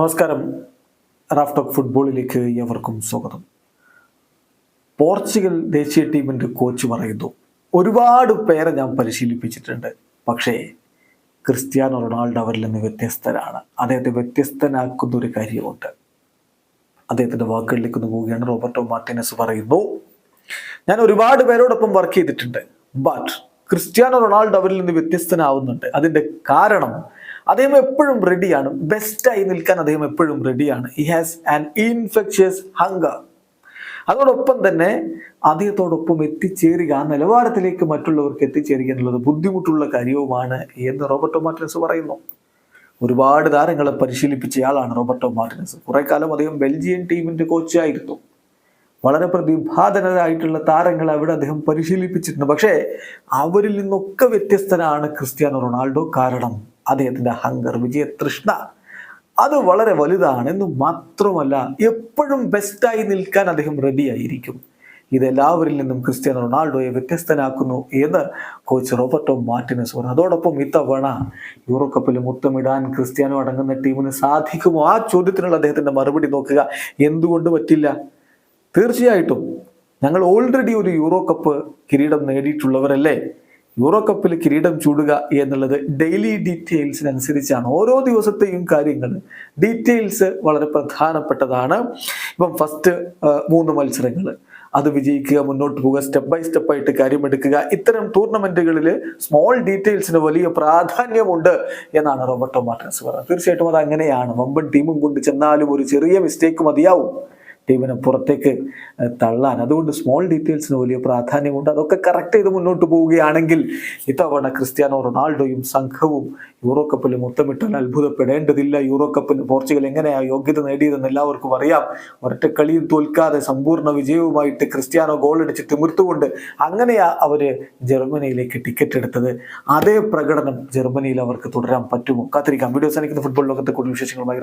നമസ്കാരം. Raf talk ഫുട്ബോളിലേക്ക് എവർക്കും സ്വാഗതം. പോർച്ചുഗൽ ദേശീയ ടീമിന്റെ കോച്ച് പറയുന്നു ഒരുപാട് പേരെ ഞാൻ പരിശീലിപ്പിച്ചിട്ടുണ്ട് പക്ഷേ ക്രിസ്ത്യാനോ റൊണാൾഡോ അവരിൽ നിന്ന് വ്യത്യസ്തനാണ് അദ്ദേഹത്തെ വ്യത്യസ്തനാക്കുന്ന ഒരു കാര്യമുണ്ട്. അദ്ദേഹത്തിന്റെ വാക്കുകളിലേക്ക് പോവുകയാണ്. റോബർട്ടോ മാർട്ടിനസ് പറയുന്നു ഞാൻ ഒരുപാട് പേരോടൊപ്പം വർക്ക് ചെയ്തിട്ടുണ്ട് ബട്ട് ക്രിസ്ത്യാനോ റൊണാൾഡോ അവരിൽ നിന്ന് വ്യത്യസ്തനാവുന്നുണ്ട്. അതിന്റെ കാരണം അദ്ദേഹം എപ്പോഴും റെഡിയാണ് ബെസ്റ്റായി നിൽക്കാൻ അദ്ദേഹം എപ്പോഴും റെഡിയാണ് he has an infectious hunger അതോടൊപ്പം തന്നെ അദ്ദേഹത്തോടൊപ്പം എത്തിച്ചേരുക ആ നിലവാരത്തിലേക്ക് മറ്റുള്ളവർക്ക് എത്തിച്ചേരുക എന്നുള്ളത് ബുദ്ധിമുട്ടുള്ള കാര്യവുമാണ് എന്ന് റോബർട്ടോ മാർട്ടിനസ് പറയുന്നു. ഒരുപാട് താരങ്ങളെ പരിശീലിപ്പിച്ചയാളാണ് റോബർട്ടോ മാർട്ടിനസ്. കുറെ കാലം അദ്ദേഹം ബെൽജിയൻ ടീമിന്റെ കോച്ചായിരുന്നു വളരെ പ്രതിഭാധനരായിട്ടുള്ള താരങ്ങളെ അവിടെ അദ്ദേഹം പരിശീലിപ്പിച്ചിട്ടുണ്ട്. പക്ഷേ അവരിൽ നിന്നൊക്കെ വ്യത്യസ്തനാണ് ക്രിസ്ത്യാനോ റൊണാൾഡോ. കാരണം അദ്ദേഹത്തിന്റെ ഹങ്കർ വിജയതൃഷ്ണ. അത് വളരെ വലുതാണ് എന്ന് മാത്രമല്ല എപ്പോഴും ബെസ്റ്റായി നിൽക്കാൻ അദ്ദേഹം റെഡിയായിരിക്കും ഇതെല്ലാവരിൽ നിന്നും ക്രിസ്ത്യാനോ റൊണാൾഡോയെ വ്യത്യസ്തനാക്കുന്നു എന്ന് കോച്ച് റോബർട്ടോ മാർട്ടിനസ് പറഞ്ഞു. അതോടൊപ്പം ഇത്തവണ യൂറോ കപ്പിൽ മുത്തമിടാൻ ക്രിസ്ത്യാനോ അടങ്ങുന്ന ടീമിന് സാധിക്കുമോ? ആ ചോദ്യത്തിനുള്ള അദ്ദേഹത്തിന്റെ മറുപടി നോക്കുക. എന്തുകൊണ്ട് പറ്റില്ല? തീർച്ചയായിട്ടും ഞങ്ങൾ ഓൾറെഡി ഒരു യൂറോ കപ്പ് കിരീടം നേടിയിട്ടുള്ളവരല്ലേ? യൂറോ കപ്പിൽ കിരീടം ചൂടുക എന്നുള്ളത് ഡെയിലി ഡീറ്റെയിൽസിനനുസരിച്ചാണ് ഓരോ ദിവസത്തെയും കാര്യങ്ങൾ ഡീറ്റെയിൽസ് വളരെ പ്രധാനപ്പെട്ടതാണ്. ഇപ്പം ഫസ്റ്റ് മൂന്ന് മത്സരങ്ങൾ. അത് വിജയിക്കുക മുന്നോട്ട് പോവുക സ്റ്റെപ്പ് ബൈ സ്റ്റെപ്പ് ആയിട്ട് കാര്യമെടുക്കുക. ഇത്തരം ടൂർണമെന്റുകളിൽ സ്മോൾ ഡീറ്റെയിൽസിന് വലിയ പ്രാധാന്യമുണ്ട് എന്നാണ് റോബർട്ടോ മാർട്ടിൻസ് പറയുന്നത് തീർച്ചയായിട്ടും അത് അങ്ങനെയാണ് വമ്പൻ ടീമും കൊണ്ട് ചെന്നാലും ഒരു ചെറിയ മിസ്റ്റേക്ക് മതിയാവും. ടീമിനെ പുറത്തേക്ക് തള്ളാൻ. അതുകൊണ്ട് സ്മോൾ ഡീറ്റെയിൽസിന് വലിയ പ്രാധാന്യമുണ്ട്. അതൊക്കെ കറക്റ്റ് ചെയ്ത് മുന്നോട്ട് പോവുകയാണെങ്കിൽ ഇത്തവണ ക്രിസ്ത്യാനോ റൊണാൾഡോയും സംഘവും യൂറോ കപ്പിൽ മുത്തമിട്ടാൽ അത്ഭുതപ്പെടേണ്ടതില്ല. യൂറോ കപ്പിന് പോർച്ചുഗൽ എങ്ങനെയാണ് യോഗ്യത നേടിയതെന്ന് എല്ലാവർക്കും അറിയാം. ഒരൊറ്റ കളിയും തോൽക്കാതെ സമ്പൂർണ വിജയവുമായിട്ട് ക്രിസ്ത്യാനോ ഗോൾ അടിച്ച് തിമിർത്തുകൊണ്ട് അങ്ങനെയാ അവർ ജർമ്മനിയിലേക്ക് ടിക്കറ്റ് എടുത്തത്. അതേ പ്രകടനം ജർമ്മനിയിൽ അവർക്ക് തുടരാൻ പറ്റുമോ? കാത്തിരിക്കാം. വീഡിയോസ് എനിക്ക് ഫുട്ബോൾ ലോകത്തെ കൂടുതൽ വിശേഷങ്ങളുമായി